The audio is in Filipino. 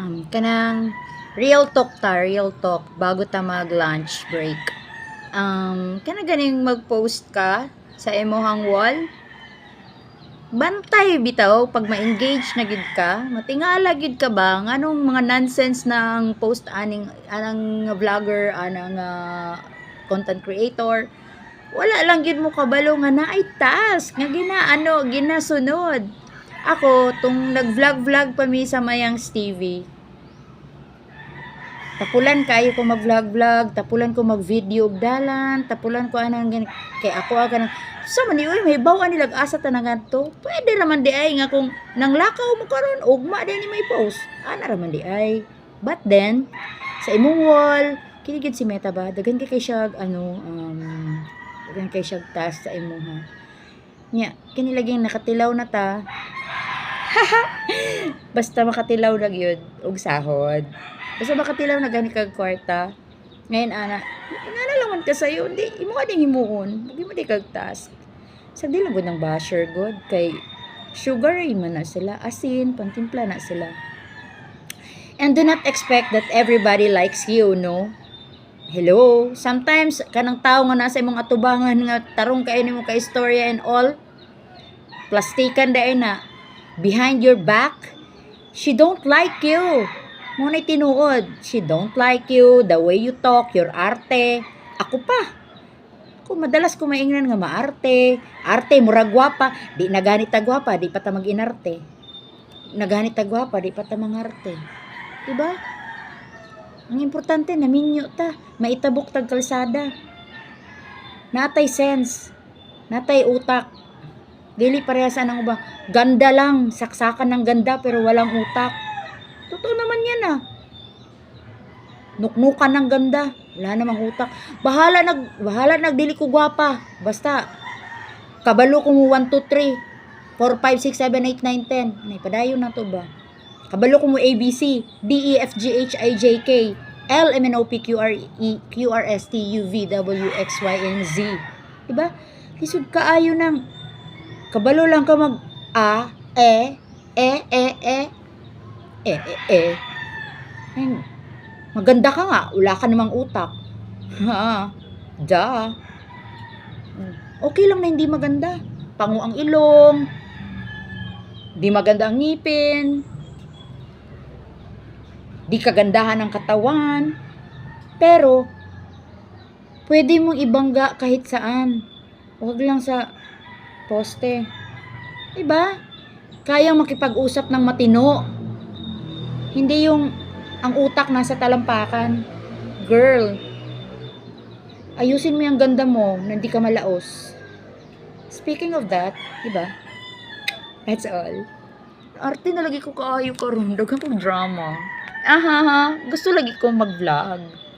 Um, kanang real talk ta, real talk bago ta mag lunch break. Um, kana ganing mag-post ka sa imuhang wall. Bantay bitaw pag ma-engage na gid ka, matingala gid ka ba nganong mga nonsense ng post aning anang vlogger, anang ah, content creator. Wala lang gid mo kabalo nga naay task nga ginaano, ginasunod. Ako, tung nag-vlog-vlog pa mi sa Mayang TV. Tapulan kayo ko mag-vlog-vlog, tapulan ko mag-video dalan, tapulan ko anang gan kay ako aga nang sa man uy may bawa nilag asa ta na ganto. Pwede raman di ay nga kung nanglakaw mo karon ugma din ni may post. Ana raman di ay. But then sa imong wall, kinigid si Meta ba? Dagan kay kay siya ano um dagan kay siya task sa imong ha. Nya, kinilaging nakatilaw na ta. Basta makatilaw na gyud og sahod. Basta makatilaw na gani kag kwarta. Ngayon ana, inana lang man ka sayo, hindi imo ka ding himuon, hindi mo di kag task. Sa di lang ng basher god kay sugar man na sila, asin, pantimpla na sila. And do not expect that everybody likes you, no? Hello, sometimes kanang tao nga nasa imong atubangan nga tarong kay nimo ka istorya and all, plastikan dai na behind your back, she don't like you. Mo na tinuod, she don't like you, the way you talk, your arte. Ako pa. Ako madalas ko maingnan nga maarte. Arte, murag gwapa. Di na ganit gwapa, di pa ta mag-inarte. Naganit ta gwapa, di pa ta mangarte. Diba? Ang importante, naminyo ta. Maitabok tag kalsada. Natay sense. Natay utak. Dili parehas anang uba. Ganda lang. Saksakan ng ganda pero walang utak. Totoo naman yan ah. Nuknukan ng ganda. Wala namang utak. Bahala nag bahala nagdili ko gwapa. Basta kabalo ko mo 1 2 3 4 5 6 7 8 9 10. Nay na to ba? Kabalo ko mo ABC, D E F G H I J K, L M N O P Q R E Q R S T U V W X Y and Z. Diba? Lisod kaayo ng kabalo lang ka mag A, E, E, E, E, E, E, E. Ay, maganda ka nga, wala ka namang utak. Ha, da. Okay lang na hindi maganda. Pango ang ilong, di maganda ang ngipin, di kagandahan ng katawan, pero, pwede mong ibangga kahit saan. Huwag lang sa poste. Diba? Kayang makipag-usap ng matino. Hindi yung ang utak nasa talampakan. Girl, ayusin mo yung ganda mo na hindi ka malaos. Speaking of that, diba? That's all. Arte na lagi ko kaayo karon daghang kong drama. Aha, gusto lagi ko mag-vlog.